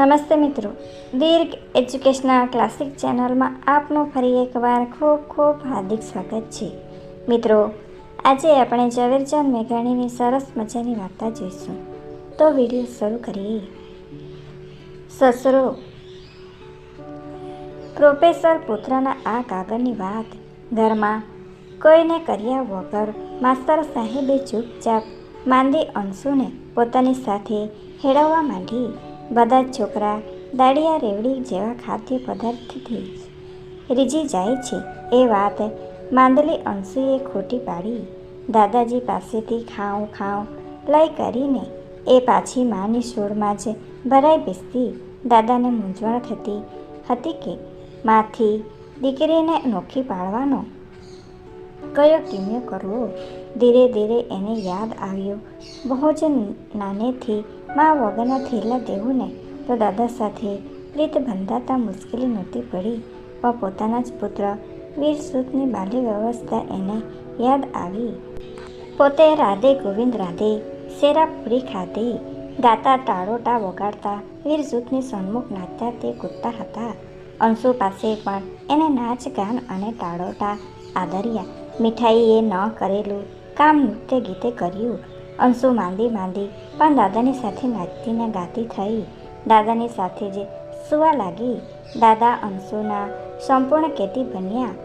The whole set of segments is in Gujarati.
નમસ્તે મિત્રો. દીર્ઘ એજ્યુકેશનલ ક્લાસિક ચેનલમાં આપનું ફરી એકવાર ખૂબ ખૂબ હાર્દિક સ્વાગત છે. મિત્રો, આજે આપણે ઝવેરચંદ મેઘાણીની સરસ મજાની વાર્તા જોઈશું. તો વીડિયો શરૂ કરીએ. સસરો, પ્રોફેસર પુત્રના આ કાગળની વાત ઘરમાં કોઈને કર્યા વગર માસ્તર સાહેબે ચૂપચાપ માંદી અંશુને પોતાની સાથે હેળવવા માંડી. બધા જ છોકરા દાળિયા, રેવડી જેવા ખાદ્ય પદાર્થથી રીઝી જાય. છે. એ વાત માંદલી અંશુએ ખોટી પાડી. દાદાજી પાસેથી ખાઉં ખાઉં, લઈ કરીને એ પાછી માની સોળમાં જ ભરાઈ બેસતી. દાદાને મૂંઝવણ થતી હતી કે માથી દીકરીને નોખી પાડવાનો કયો કિમ્યો કરવો? ધીરે ધીરે એને યાદ આવ્યું. બહુ જ નાનેથી મા વગરના થેલા દેવું ને તો દાદા સાથે પ્રીત બંધાતા મુશ્કેલી નહોતી પડી. પણ પોતાના જ પુત્ર વીરસુતની બાલ્ય વ્યવસ્થા એને યાદ આવી. પોતે રાધે ગોવિંદ રાધે શેરાપુરી ખાતે ગાતા ટાળોટા વગાડતા વીરસુતની સન્મુખ નાચતા તે કૂદતા હતા. અંશુ પાસે પણ એને નાચ, ગાન અને ટાળોટા આદર્યા. મીઠાઈએ ન કરેલું કામ નૃત્ય ગીતે કર્યું. અંશુ માંદી માંદી પણ દાદાની સાથે નાચતીને ગાતી થઈ. દાદાની સાથે જ સુવા લાગી. દાદા અંશુના સંપૂર્ણ કેતી બન્યા.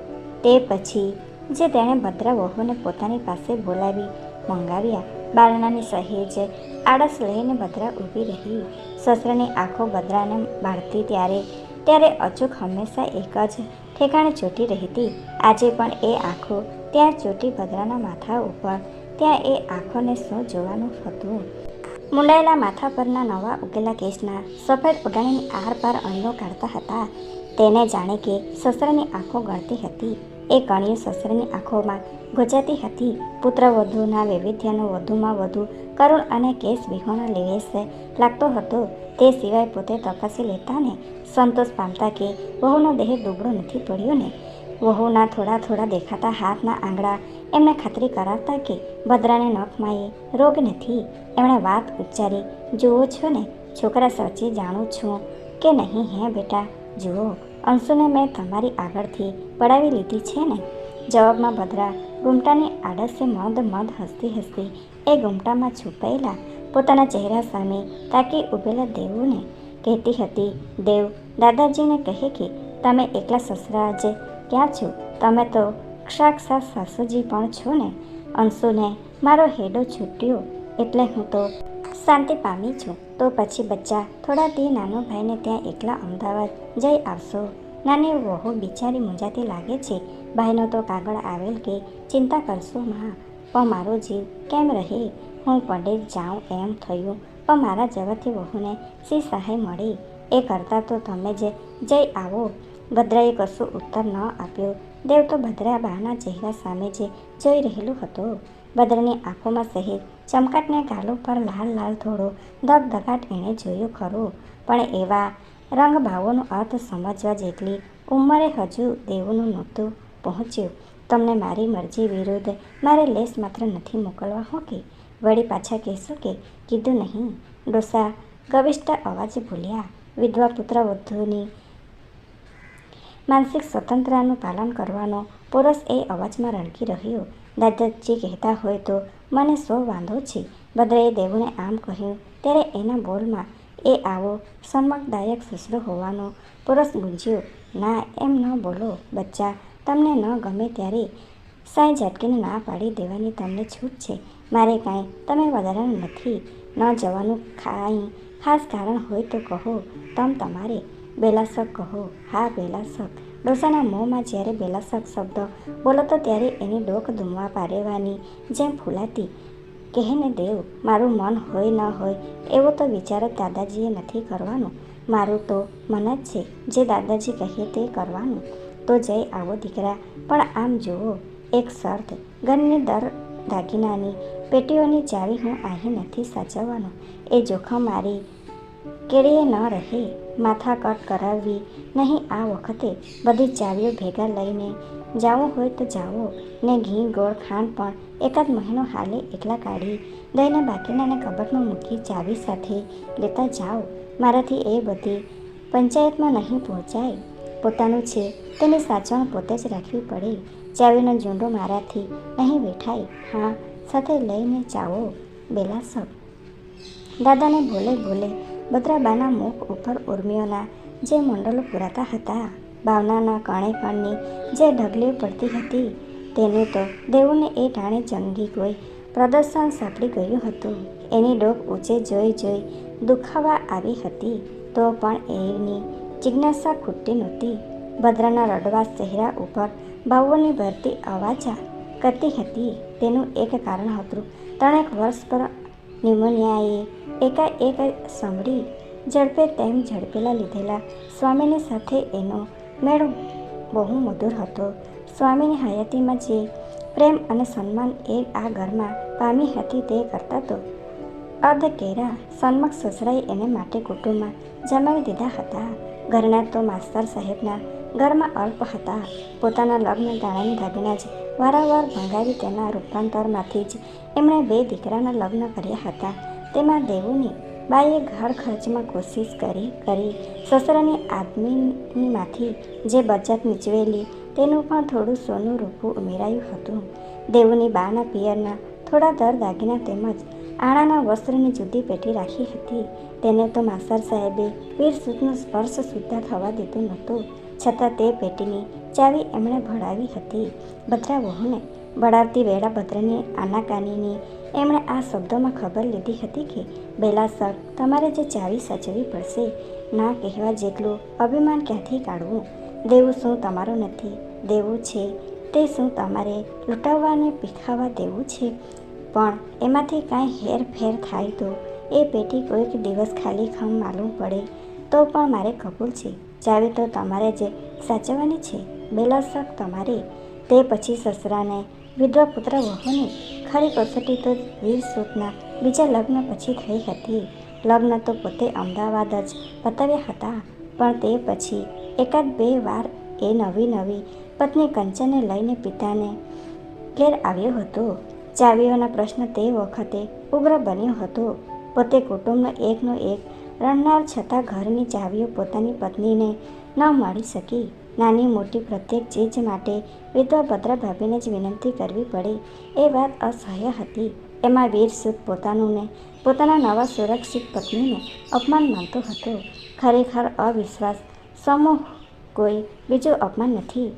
તે પછી જે તેણે ભદ્રા વહુને પોતાની પાસે બોલાવી, મંગાવ્યા. બારણાની સહેજ આળસ લઈને ભદ્રા ઊભી રહી. સસરાની આંખો ભદ્રાને બાળતી ત્યારે ત્યારે અચૂક હંમેશા એક જ ઠેકાણે ચોટી રહેતી આજે પણ એ આંખો ત્યાં ચોટી ભદ્રાના માથા ઉપર ત્યાં એ આંખોને શું જોવાનું હતું? મુંડાયેલા માથા પરના નવા ઉકેલા કેસના સફેદ ઉડાણીની આરપાર અણીઓ કાઢતા હતા. તેને જાણે કે સસરાની આંખો ગળતી હતી. એ ગણ્યું સસરાની આંખોમાં ગુજાતી હતી. પુત્રવધુના વૈવિધ્યનો વધુમાં વધુ કરુણ અને કેસ વિહોણો લેવેશ લાગતો હતો. તે સિવાય પોતે તપાસી લેતા ને સંતોષ પામતા કે વહુનો દેહ દુબળો નથી પડ્યો ને વહુના થોડા થોડા દેખાતા હાથના આંગળા એમને ખાતરી કરાવતા કે ભદ્રાને નખમાં રોગ નથી. એમણે વાત ઉચ્ચારી, જુઓ છો ને, છોકરા સાચી જાણું છું કે નહીં હે બેટા? જુઓ અંશુને મેં તમારી આગળથી પડાવી લીધી છે ને? જવાબમાં ભદ્રા ગુમટાની આડસે મદ મદ હસતી હસતી એ ગુમટામાં છુપાયેલા પોતાના ચહેરા સામે તાકી ઊભેલા દેવુને કહેતી હતી, દેવ, દાદાજીને કહે કે તમે એકલા સસરા જ ક્યાં છો? તમે તો સાક્ષાત સાસુજી પણ છો ને? અંશુને મારો હેડો છૂટ્યો એટલે હું તો શાંતિ પામી છું. તો પછી બચ્ચા, થોડા તે નાનો ભાઈને ત્યાં એકલા અમદાવાદ જઈ આવશો. નાની વહુ બિચારી મૂંઝાતી લાગે છે. ભાઈનો તો કાગળ આવેલ કે ચિંતા કરશો માં પણ મારો જીવ કેમ રહે? હું પડે જાઉં એમ થયું. પણ મારા જવાથી વહુને શી સહાય મળી? એ કરતાં તો તમે જે જઈ આવો. ભદ્રાએ કશું ઉત્તર ન આપ્યો. દેવ તો ભદ્રા બાના ચહેરા સામે જે જોઈ રહેલું હતો. ભદ્રની આંખોમાં સહેજ ચમકાટને ગાલો પર લાલ લાલ થોડો ધગધગાટ એણે જોયો ખરો. પણ એવા રંગભાવોનો અર્થ સમજવા જેટલી ઉંમરે હજુ દેવનું નહોતું પહોંચ્યું. તમને મારી મરજી વિરુદ્ધ મારે લેસ માત્ર નથી મોકલવા, હો કે? વળી પાછા કહેશો કે? કીધું નહીં. ડોસા ગવિષ્ઠ અવાજે ભૂલ્યા વિધવા પુત્ર વધુની માનસિક સ્વતંત્રતાનું પાલન કરવાનો પુરુષ એ અવાજમાં રણકી રહ્યો. દાદાજી કહેતા હોય તો, મને સો વાંધો છે. ભદ્રાએ દેવુને આમ કહ્યું, ત્યારે એના બોલમાં એ આવો સમકદાયક સસરો હોવાનો પુરુષ ગુંજ્યો. ના, એમ ન બોલો, બચ્ચા. તમને ન ગમે ત્યારે સાંઈ ઝટકીને ના પાડી દેવાની તમને છૂટ છે. મારે કાંઈ તમે વધારાનું નથી. ન જવાનું કાંઈ ખાસ કારણ હોય તો કહો, તમ તમારે બેલાસક કહો. હા, બેલાસક. ડોસાના મોંમાં જ્યારે બેલાસક શબ્દ બોલતો ત્યારે એની ડોક ધૂમવા પારેવાની જેમ ફૂલાતી. કહેને દેવ, મારું મન હોય ન હોય, એવો તો વિચાર દાદાજીએ નથી કરવાનો. મારું તો મન જ છે, જે દાદાજી કહે તે કરવાનું. તો જઈ આવો દીકરા, પણ આમ જુઓ, એક શરત, ઘરની દર દાગીનાની પેટીઓની ચાવી હું અહીં નથી સાચવવાનો. એ જોખમ મારી કેળીએ ન રહે, માથા કટ કરાવવી, નહીં આ વખતે બધી ચાવીઓ ભેગા લઈને જાવું હોય તો જાઓ ને ઘી, ગોળ, ખાંડ પણ એકાદ મહિનો હાલે એટલા કાઢી, દઈને બાકીનાને કબટમાં મૂકી ચાવી સાથે લેતા જાઓ. મારાથી એ બધી પંચાયતમાં નહીં પહોંચાય. પોતાનું છે, તેની સાચવણ પોતે જ રાખવી પડે. ચાવીનો ઝૂંડો મારાથી નહીં બેઠાય, હા, સાથે લઈને જાઓ, બેલા સબ. દાદાને ભોલે બોલે બદ્રાબાના મુખ ઉપર ઉર્મિઓના જે મંડલો પૂરાતા હતા, ભાવનાના કણે કણની જે ઢગલીઓ પડતી હતી, તેને તો દેવુને એ ટાણે જંગી કોઈ પ્રદર્શન સાંપડી ગયું હતું. એની ડોક ઊંચે જોઈ જોઈ દુખાવા આવી હતી, તો પણ એની જિજ્ઞાસા ખૂટતી નહોતી. ભદ્રના રડવા ચહેરા ઉપર ભાવોની ભરતી અવાજા કરતી હતી. તેનું એક કારણ હતું, ત્રણેક વર્ષ પર ન્યુમોનિયાએ એકાએક સાંભળી ઝડપે તેમ ઝડપેલા લીધેલા સ્વામીની સાથે એનો મેળો બહુ મધુર હતો. સ્વામીની હયાતીમાં જે પ્રેમ અને સન્માન એ આ ઘરમાં પામી હતી તે કરતાં તો અર્ધ કેરા સન્મુખ સસરાએ એને માટે કુટુંબમાં જમાવી દીધા હતા. ઘરના તો માસ્તર સાહેબના ઘરમાં અલ્પ હતા. પોતાના લગ્ન દાણાની દાગીના જ વારંવાર ભંગાવી તેના રૂપાંતરમાંથી જ એમણે બે દીકરાના લગ્ન કર્યા હતા. તેમાં દેવુની બાઈએ ઘર ખર્ચમાં કોશિશ કરી કરી. સસરાની આદમીમાંથી જે બચત નીચવેલી તેનું પણ થોડું સોનું રૂપું ઉમેરાયું હતું. દેવુની બાના પિયરના થોડા દર દાગીના તેમજ આણાના વસ્ત્રની જુદી પેટી રાખી હતી. તેને તો માસ્તર સાહેબે વીરસૂતનો સ્પર્શ સુદ્ધા થવા દીધું નહોતું. છતાં તે પેટીની ચાવી એમણે ભળાવી હતી. ભદ્રા વહુને ભળાવતી વેળા ભદ્રની આનાકાનીની એમણે આ શબ્દોમાં ખબર લીધી હતી કે, બેલા સર, તમારે જે ચાવી સાચવવી પડશે, ના કહેવા જેટલું અભિમાન ક્યાંથી કાઢવું? દેવું શું તમારું નથી? દેવું છે. તે શું તમારે લૂંટાવવાને પીખાવા દેવું છે? પણ એમાંથી કાંઈ હેરફેર થાય તો એ પેટી કોઈક દિવસ ખાલી ખમ માલુમ પડે, તો પણ મારે કબૂલ છે. ચાવી તો તમારે જે સાચવવાની છે બેલાસક તમારી. તે પછી સસરાને, વિધવા પુત્ર વહુની, ખરી કસોટી તો વીર સુખના, બીજા લગ્ન પછી થઈ હતી. લગ્ન તો પોતે અમદાવાદ જ પતાવ્યા હતા, પણ તે પછી એકાદ બે વાર એ નવી નવી પત્ની કંચનને લઈને પિતાને ઘેર આવ્યો હતો. ચાવીઓના પ્રશ્ન તે વખતે ઉગ્ર બન્યો હતો. પોતે કુટુંબનો એકનો એક. રણનાર છતાં ઘરની ચાવીઓ પોતાની પત્નીને ન મળી શકી. નાની મોટી પ્રત્યેક ચીજ માટે વિધવા ભદ્રા ભાભીને જ વિનંતી કરવી પડે. એ વાત અસહ્ય હતી. એમાં વીર સુદ પોતાનું ને પોતાના નવા સુરક્ષિત પત્નીનું અપમાન માનતો હતો. ખરેખર અવિશ્વાસ. સમૂહ કોઈ બીજું અપમાન નથી.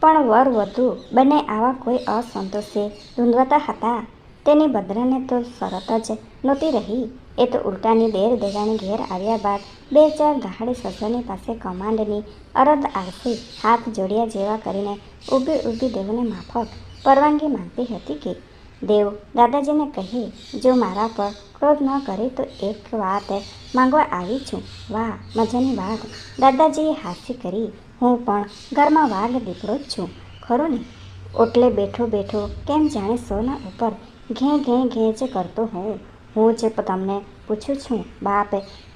પણ વર વધુ. બંને આવા કોઈ અસંતોષે ધૂંધવાતા હતા. તેની ભદ્રને તો શરત જ નહોતી રહી. એ તો ઉલટાની દેર દેરાણી ઘેર આવ્યા બાદ બે ચાર દહાડી સસરાની પાસે કમાન્ડની અરદ આરસી હાથ જોડ્યા જેવા કરીને ઊભી ઊભી દેવને માફક પરવાનગી માંગતી હતી કે, દેવ, દાદાજીને કહે, જો મારા પર ક્રોધ ન કરે તો એક વાત માંગવા આવી છું. વાહ, મજાની વાત. દાદાજીએ હાસ્ય કરી, હું પણ ઘરમાં વાઘ દીકરો જ છું. ખરો ને? ઓટલે બેઠો બેઠો કેમ જાણે સોના ઉપર ઘે ઘે જ કરતો હોઉં હું જ તમને પૂછું છું, બાપ,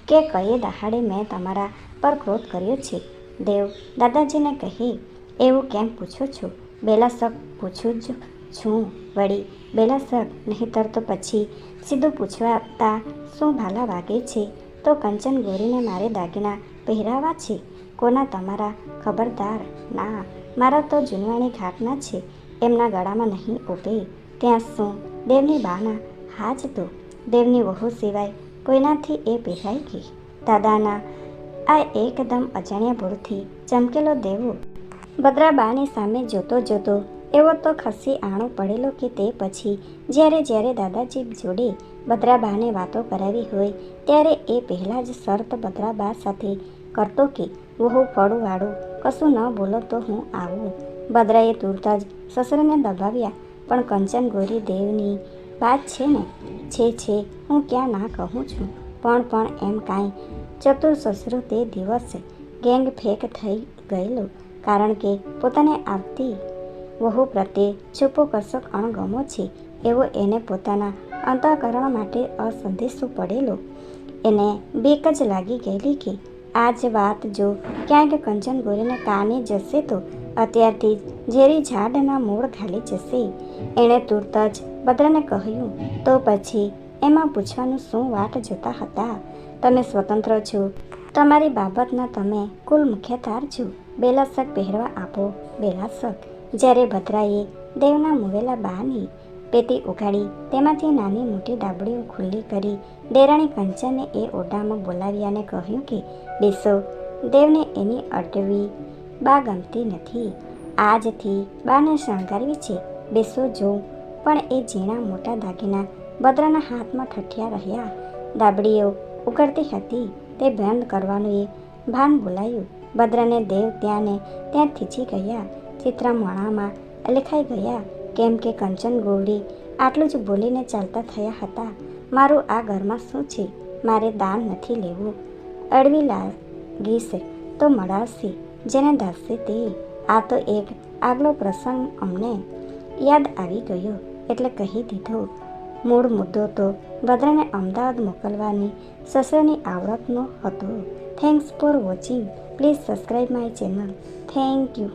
કે કયે દહાડે મેં તમારા પર ક્રોધ કર્યો છે? દેવ દાદાજીને કહી, એવું કેમ પૂછો છો? બેલા શક પૂછું જ છું. વળી બેલા શક નહીંતર તો પછી સીધું પૂછવાતા શું ભાલા વાગે છે? તો કંચન ગોરીને મારે દાગીના પહેરાવા છે. કોના તમારા ખબરદાર? ના, મારા તો જૂનવાણી ઘાટના છે. એમના ગળામાં નહીં ઉભે ત્યાં શું દેવની બાના જ તો દેવની વહુ સિવાય કોઈનાથી એ પહેરાઈ ગઈ દાદાના આ એકદમ અજાણ્યા ભૂલથી ચમકેલો દેવો ભદ્રાબાની સામે જોતો જોતો એવો તો ખસી આણો પડેલો કે તે પછી જ્યારે જ્યારે દાદાજી જોડે ભદ્રાબાને વાતો કરાવી હોય ત્યારે એ પહેલાં જ શરત ભદ્રાબા સાથે કરતો કે, વહુ ફળું વાળું કશું ન બોલો તો હું આવું. ભદ્રાએ તુરત જ સસરાને દબાવ્યા. પણ કંચન ગોરી દેવની વાત છે ને? છે છે, હું ક્યાં ના કહું છું. પણ પણ એમ કાંઈ ચતુર સસરો તે દિવસે ગેંગ ફેંક થઈ ગયેલો. કારણ કે પોતાને આવતી વહુ પ્રત્યે છુપો કશોક અણગમો છે. એવો એને પોતાના અંતઃકરણ માટે અસંદેશો પડેલો. એને બેક જ લાગી ગયેલી કે આ જ વાત જો ક્યાંક કંચન ગોરીને કાને જશે તો અત્યારથી ઝેરી ઝાડના મૂળ ખાલી જશે. એણે તુરત જ ભદ્રને કહ્યું, તો પછી એમાં પૂછવાનું શું વાટ જોતા હતા? તમે સ્વતંત્ર છો. તમારી બાબતના તમે કુલ મુખ્યતાર છો. બેલાસક પહેરવા આપો. બેલાસક જ્યારે ભદ્રાએ દેવના મુવેલા બાની પેટી ઉગાડી તેમાંથી નાની મોટી ડાબડીઓ ખુલ્લી કરી દેરાણી કંચને એ ઓરડામાં બોલાવી અને કહ્યું કે, બેસો. દેવને એની અડવી બા ગમતી નથી. આજથી બાને શણગારવી છે, બેસો જોઉં પણ એ ઝીણા મોટા દાગીના બદરાના હાથમાં ઠઠિયા રહ્યા. દાબડીઓ ઉકળતી હતી. તે બંધ કરવાનું એ ભાન બોલાયું. બદ્રને દેવ ત્યાંને ત્યાં થીચી ગયા. ચિત્રા મોણામાં લેખાઈ ગયા. કેમ કે કંચન ગોવડી આટલું જ બોલીને ચાલતા થયા હતા. મારું આ ઘરમાં શું છે? મારે દાન નથી લેવું. અડવી લાગીશ તો મળાશે જેને દાસીથી આ તો એક આગલો પ્રસંગ અમને યાદ આવી ગયો. એટલે કહી દીધો, મૂળ મુદ્દો તો ભદ્રને અમદાવાદ મોકલવાની સસરાની આવડતનો હતો. Thanks for watching please subscribe my channel thank you